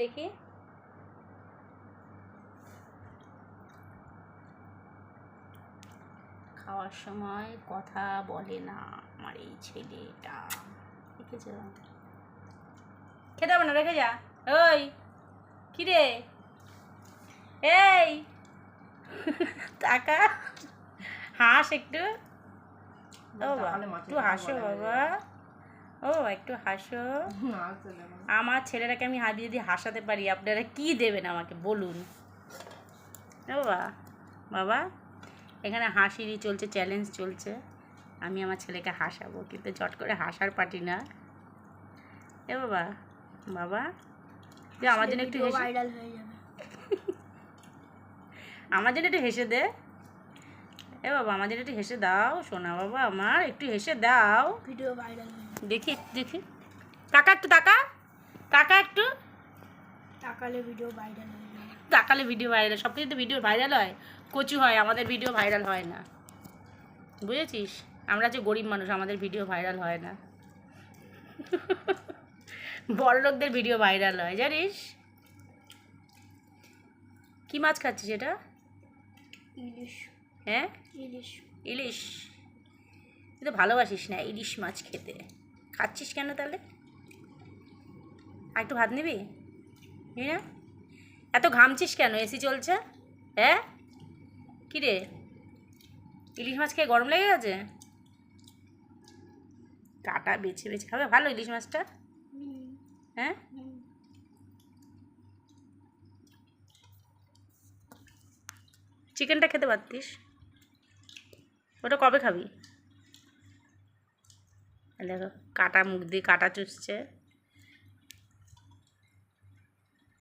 দেখি। খাওয়ার সময় কথা বলে না আমার এই ছেলেটা। দেখেছ খেতে হবে না রেখে যা। ওই কি রে? এই টাকা? হাস একটু। বাবা একটু হাসো বাবা। ও একটু হাসো। আমার ছেলেটাকে আমি হাত দিয়ে দিয়ে হাসাতে পারি আপনারা কি দেবেন আমাকে বলুন। বাবা বাবা এখানে হাসিরই চলছে চ্যালেঞ্জ চলছে। আমি আমার ছেলেকে হাসাবো কিন্তু চট করে হাসার পাটি না। এ বাবা বাবা যে আমার জন্য একটু হেসে আমার জন্য একটু হেসে দে। এ বাবা জন্য একটু হেসে দাও সোনা বাবা আমার একটু হেসে দাও। ভিডিও ভাইরাল দেখি দেখি। টাকা একটু টাকা টাকা একটু? টাকালে ভিডিও ভাইরাল হয়ে তাকালে ভিডিও ভাইরাল সব কিছু তো ভিডিও ভাইরাল হয়? কচু হয় আমাদের ভিডিও ভাইরাল হয় না। বুঝেছিস? আমরা যে গরিব মানুষ আমাদের ভিডিও ভাইরাল হয় না। বড় লোকদের ভিডিও ভাইরাল হয় জানিস? কি মাছ খাচ্ছিস এটা? ইলিশ। হ্যাঁ? ইলিশ। ইলিশ? তুই তো ভালোবাসিস না ইলিশ মাছ খেতে। খাচ্ছিস কেন তাহলে? আর একটু ভাত নিবি? না এত ঘামছিস কেন? এসি চলছে? হ্যাঁ? কী রে ইলিশ মাছ খেয়ে গরম লেগে গেছে? কাটা বেছে বেছে খাবে। ভালো ইলিশ মাছটা? হ্যাঁ? চিকেনটা খেতে পারতিস? ওটা কবে খাবি? দেখো কাটা মুখ দিয়ে কাটা চুষছে।